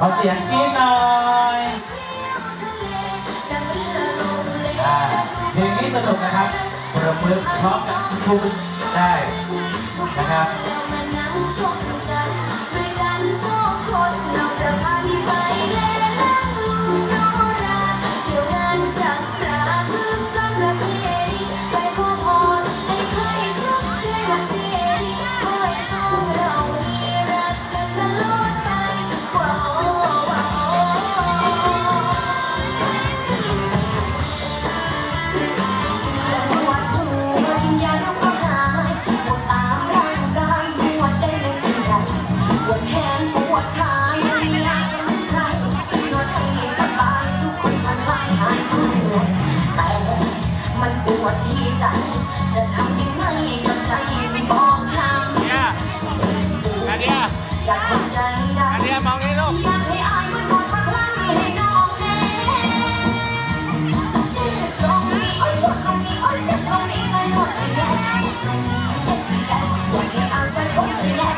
ขอเสียงกรี๊ดหน่อย เพลงนี้สนุกนะครับประมือพร้อมกับทุกได้นะครับ วดแต่มันปวดที่ใจ จะทำยังไงกับใจไม่บอกช้ำเจ็บปวดจากใจได้อังให้อายมันหมดพลังให้น้องเจ็บตรงนี้อ้ตรงนี้อ้เจ็บตรงนี้ใส่หมยใจใจไร้เอาใส่หมดเแย่